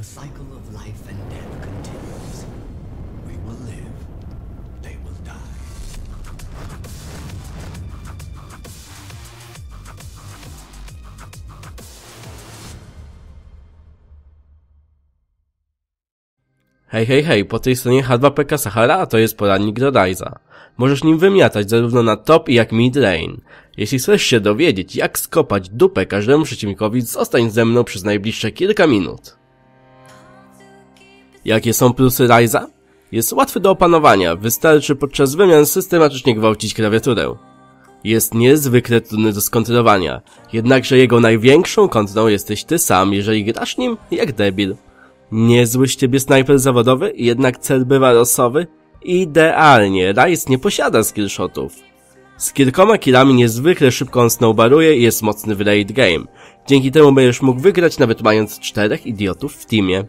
The cycle of life and death continues. We will live, they will die. Hej, hej, hej, po tej stronie H2PK Sahara, a to jest poradnik Rodajza. Możesz nim wymiatać zarówno na top jak mid lane. Jeśli chcesz się dowiedzieć, jak skopać dupę każdemu przeciwnikowi, zostań ze mną przez najbliższe kilka minut. Jakie są plusy Ryza? Jest łatwy do opanowania, wystarczy podczas wymian systematycznie gwałcić klawiaturę. Jest niezwykle trudny do skontrolowania, jednakże jego największą kontrą jesteś ty sam, jeżeli grasz nim jak debil. Niezły z ciebie snajper zawodowy, jednak cel bywa losowy? Idealnie, Rice nie posiada skillshotów. Z kilkoma killami niezwykle szybko on snowbaruje i jest mocny w late game. Dzięki temu będziesz mógł wygrać nawet mając czterech idiotów w teamie.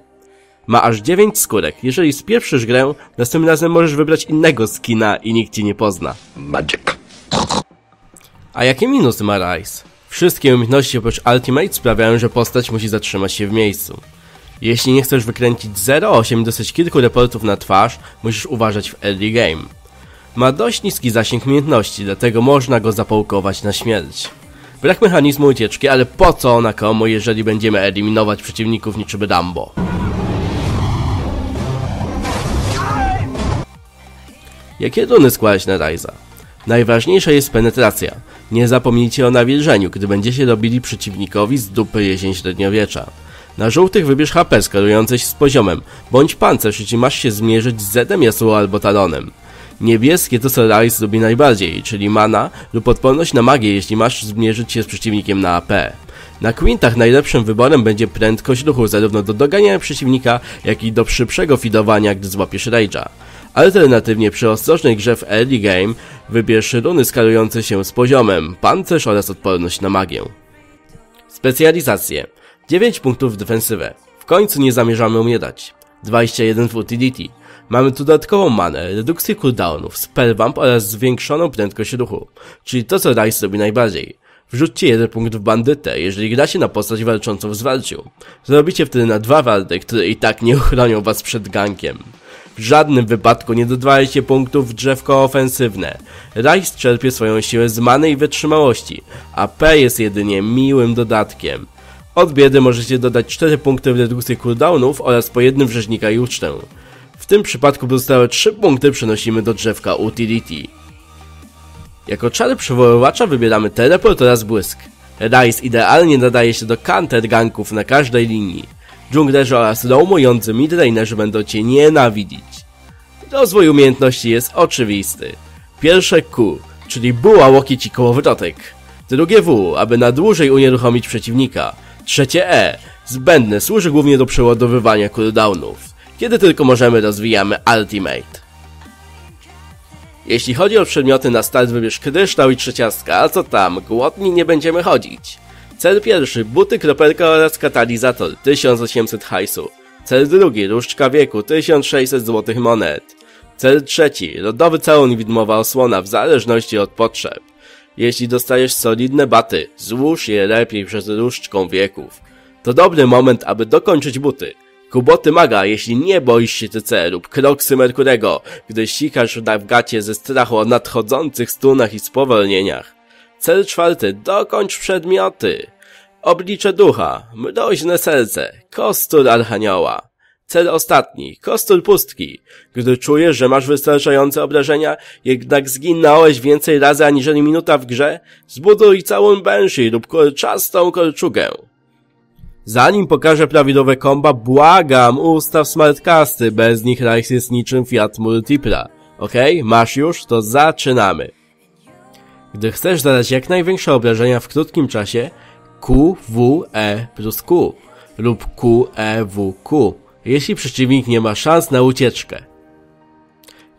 Ma aż 9 skórek. Jeżeli spieprzysz grę, następnym razem możesz wybrać innego skina i nikt ci nie pozna. Magic. A jakie minusy ma Rice? Wszystkie umiejętności oprócz Ultimate sprawiają, że postać musi zatrzymać się w miejscu. Jeśli nie chcesz wykręcić 0,8 i dostać kilku reportów na twarz, musisz uważać w early game. Ma dość niski zasięg umiejętności, dlatego można go zapołkować na śmierć. Brak mechanizmu ucieczki, ale po co ona komu, jeżeli będziemy eliminować przeciwników niczym Rambo? Jakie runy składać na Ryza? Najważniejsza jest penetracja. Nie zapomnijcie o nawilżeniu, gdy będziecie robili przeciwnikowi z dupy jesień średniowiecza. Na żółtych wybierz HP skalujące się z poziomem, bądź pancerz, jeśli masz się zmierzyć z Zedem, Yasuo albo Talonem. Niebieskie to co Rice lubi najbardziej, czyli mana lub odporność na magię, jeśli masz zmierzyć się z przeciwnikiem na AP. Na Quintach najlepszym wyborem będzie prędkość ruchu zarówno do doganiania przeciwnika, jak i do szybszego feedowania, gdy złapiesz Rage'a. Alternatywnie przy ostrożnej grze w early game wybierz runy skalujące się z poziomem, pancerz oraz odporność na magię. Specjalizacje 9 punktów w defensywę. W końcu nie zamierzamy umierać. 21 w utility. Mamy tu dodatkową manę, redukcję cooldownów, spellbump oraz zwiększoną prędkość ruchu, czyli to co Rice robi najbardziej. Wrzućcie jeden punkt w bandytę, jeżeli gracie na postać walczącą w zwarciu. Zrobicie wtedy na dwa warty, które i tak nie ochronią was przed gankiem. W żadnym wypadku nie dodawajcie punktów w drzewko ofensywne. Rice czerpie swoją siłę z many i wytrzymałości, a P jest jedynie miłym dodatkiem. Od biedy możecie dodać 4 punkty w redukcję cooldownów oraz po jednym w rzeźnika i ucztę. W tym przypadku pozostałe 3 punkty przenosimy do drzewka utility. Jako czary przywoływacza wybieramy teleport oraz błysk. Rice idealnie nadaje się do counter ganków na każdej linii. Dżunglerzy oraz roamujący midlanerzy będą cię nienawidzić. Rozwój umiejętności jest oczywisty. Pierwsze Q, czyli buła łokieć i kołowrotek. Drugie W, aby na dłużej unieruchomić przeciwnika. Trzecie E, zbędne, służy głównie do przeładowywania cooldownów. Kiedy tylko możemy rozwijamy Ultimate. Jeśli chodzi o przedmioty na start wybierz kryształ i trzeciastka, a co tam, głodni nie będziemy chodzić. Cel pierwszy, buty, kropelka oraz katalizator, 1800 hajsu. Cel drugi, różdżka wieku, 1600 złotych monet. Cel trzeci, lodowy całun widmowa osłona w zależności od potrzeb. Jeśli dostajesz solidne baty, złóż je lepiej przez różdżką wieków. To dobry moment, aby dokończyć buty. Kuboty maga, jeśli nie boisz się TC lub kroksy Merkurego, gdy sikasz w gacie ze strachu o nadchodzących stunach i spowolnieniach. Cel czwarty, dokończ przedmioty. Oblicze ducha, mroźne serce, kostur archanioła. Cel ostatni, kostur pustki. Gdy czujesz, że masz wystarczające obrażenia, jednak zginąłeś więcej razy aniżeli minuta w grze, zbuduj całą Banshee lub kolczastą kolczugę. Zanim pokażę prawidłowe komba, błagam, ustaw smartcasty, bez nich Rice jest niczym Fiat Multipla. Ok? Masz już? To zaczynamy. Gdy chcesz zadać jak największe obrażenia w krótkim czasie, Q, W, E plus Q lub Q, E, W, Q, jeśli przeciwnik nie ma szans na ucieczkę.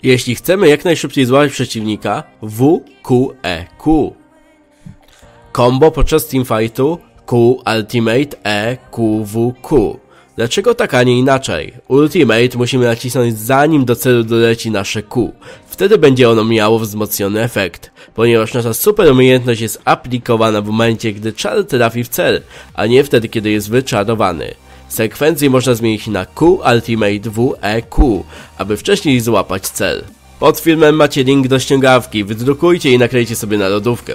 Jeśli chcemy jak najszybciej złapać przeciwnika, W, Q, E, Q. Combo podczas teamfightu Q, Ultimate, E, Q, W, Q. Dlaczego tak, a nie inaczej? Ultimate musimy nacisnąć zanim do celu doleci nasze Q. Wtedy będzie ono miało wzmocniony efekt, ponieważ nasza super umiejętność jest aplikowana w momencie, gdy czar trafi w cel, a nie wtedy, kiedy jest wyczarowany. Sekwencję można zmienić na Q Ultimate WEQ, aby wcześniej złapać cel. Pod filmem macie link do ściągawki, wydrukujcie i naklejcie sobie na lodówkę.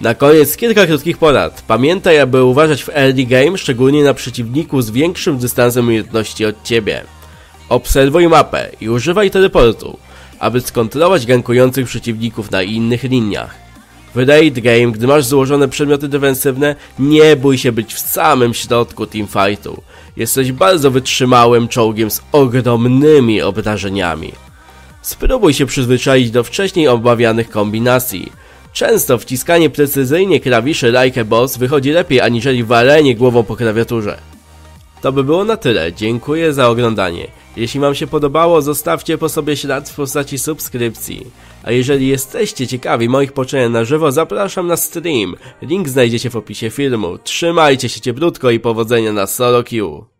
Na koniec kilka krótkich porad. Pamiętaj, aby uważać w early game, szczególnie na przeciwniku z większym dystansem umiejętności od ciebie. Obserwuj mapę i używaj teleportu, aby skontrolować gankujących przeciwników na innych liniach. W raid game, gdy masz złożone przedmioty defensywne, nie bój się być w samym środku teamfightu. Jesteś bardzo wytrzymałym czołgiem z ogromnymi obrażeniami. Spróbuj się przyzwyczaić do wcześniej obawianych kombinacji. Często wciskanie precyzyjnie klawiszy like boss wychodzi lepiej aniżeli walenie głową po klawiaturze. To by było na tyle, dziękuję za oglądanie. Jeśli wam się podobało, zostawcie po sobie ślad w postaci subskrypcji. A jeżeli jesteście ciekawi moich poczynania na żywo, zapraszam na stream. Link znajdziecie w opisie filmu. Trzymajcie się cieplutko i powodzenia na solo queue.